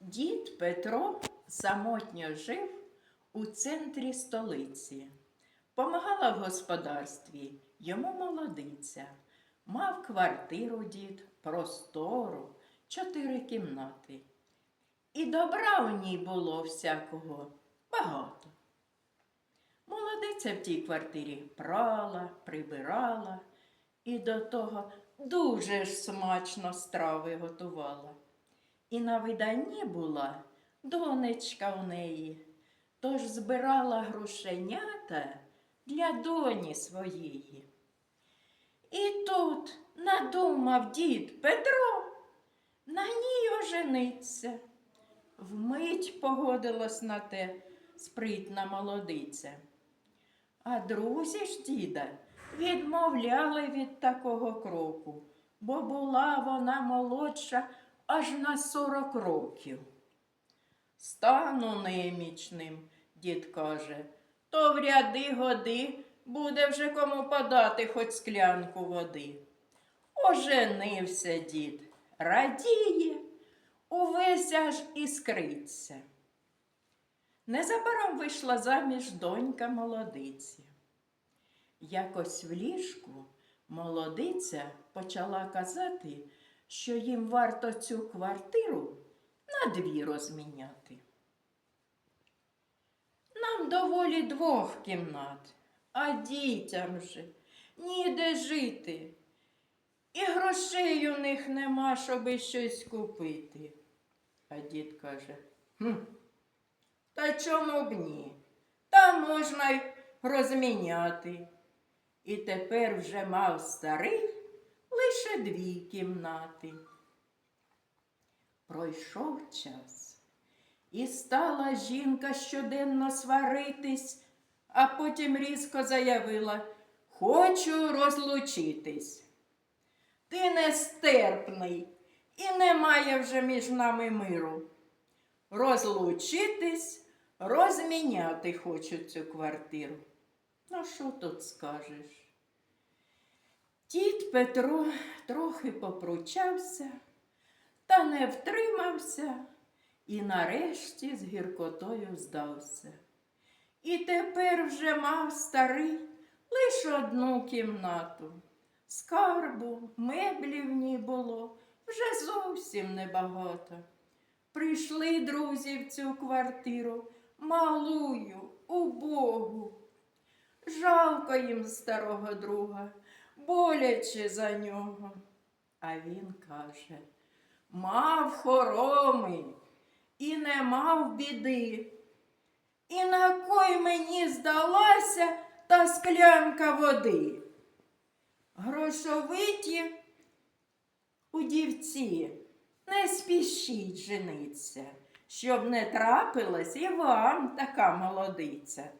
Дід Петро самотньо жив у центрі столиці. Помагала в господарстві йому молодиця. Мав квартиру дід, простору, чотири кімнати. І добра у ній було всякого багато. Молодиця в тій квартирі прала, прибирала і до того дуже ж смачно страви готувала. І на виданні була донечка у неї, тож збирала грошенята для доні своєї. І тут надумав дід Петро на ній ожениться. Вмить погодилась на те спритна молодиця. А друзі ж діда відмовляли від такого кроку, бо була вона молодша аж на сорок років. Стану немічним, дід каже, то в ряди годи буде вже кому подати хоч склянку води. Оженився дід, радіє, увесь аж іскриться. Незабаром вийшла заміж донька молодиці. Якось в ліжку молодиця почала казати, що їм варто цю квартиру на дві розміняти. Нам доволі двох кімнат, а дітям же ніде жити. І грошей у них нема, щоби щось купити. А дід каже, хм, та чому б ні? Та можна й розміняти. І тепер вже мав старий лише дві кімнати. Пройшов час, і стала жінка щоденно сваритись, а потім різко заявила Хочу розлучитись. Ти нестерпний і немає вже між нами миру. Розлучитись, розміняти хочу цю квартиру. Ну, що тут скажеш? Дід Петро трохи попручався, та не втримався і нарешті з гіркотою здався. І тепер вже мав старий лише одну кімнату. Скарбу, меблів в ній було вже зовсім небагато. Прийшли друзі в цю квартиру, малую, убогу. Жалко їм старого друга, боляче за нього. А він каже мав хороми і не мав біди. І на кой мені здалася та склянка води. Грошовиті у дівці, не спішіть жениться, щоб не трапилась і вам така молодиця.